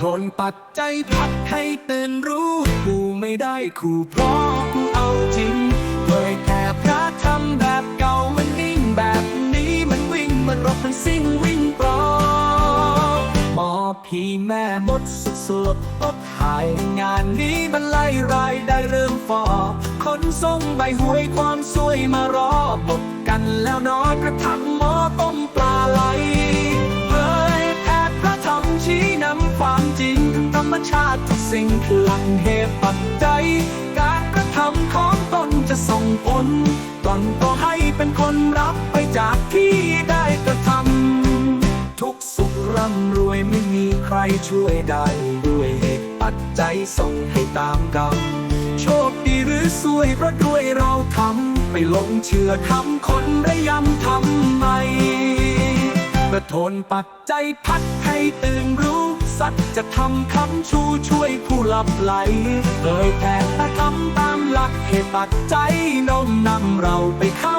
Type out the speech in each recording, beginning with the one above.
ทนปัจจัยพัดให้ตื่นรู้กูไม่ได้คู่เพราะกูเอาจริงเผยแผ่พระธรรมแบบเก่ามันนิ่งแบบนี้มันวิ่งมันรบมันซิ่งวิ่งปลอมหมอผีแม่มดสุดสลดอดหายงานนี้มันไล่รายได้เริ่มฟอคนส่งใบหวยความสวยมารอบกันแล้วนอนกระทำ ชาติทุกสิ่งคือหลังเหตุปัจจัยการกระทำของตนจะส่งผลตนก็ให้เป็นคนรับไปจากที่ได้กระทำทุกสุขร่ำรวยไม่มีใครช่วยได้ด้วยเหตุปัจจัยส่งให้ตามกรรมโชคดีหรือซวยเพราะด้วยเราทำไปหลงเชื่อคำคนระยำทำไมกระทนปัจจัยพัดให้ตื่ นรู้สัจธรรมคำชูช่วยผู้หลับไหลเผยแผ่พระธรรมตามหลักเหตุปัจจัยน้มนำเราไปเข้า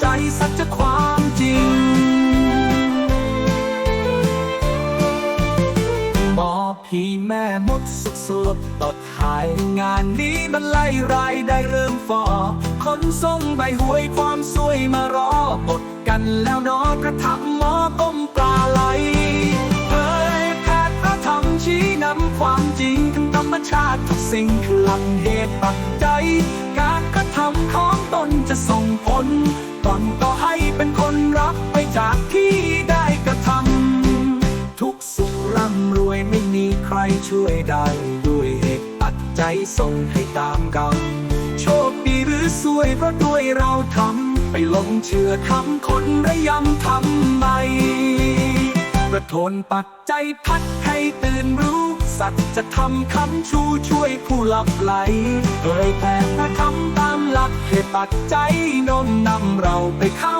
ใจสัจความจริงหมอผีแม่มดสุดสลดตดหาย งานนี้มันไล่รายได้เริ่มฟอคนส่งใบหวยความสวยมารอบดกันแล้วนอกระทำ ชาติทุกสิ่งคือหลักเหตุปัจจัย การกระทำของตนจะส่งผลตนก็ให้เป็นคนรับไปจากที่ได้กระทำทุกสุขร่ำรวยไม่มีใครช่วยได้ด้วยเหตุปัจจัยส่งให้ตามกรรมโชคดีหรือซวยเพราะด้วยเราทำไปหลงเชื่อคำคนระยำทำไมกระทนปัจจัยพัดให้ตื่นรู้ สัจะทำคำชูช่วยผู้หลับไหลเผยแผ่พระคำตามหลักเหตุปัจจัยน้มนำเราไปเข้า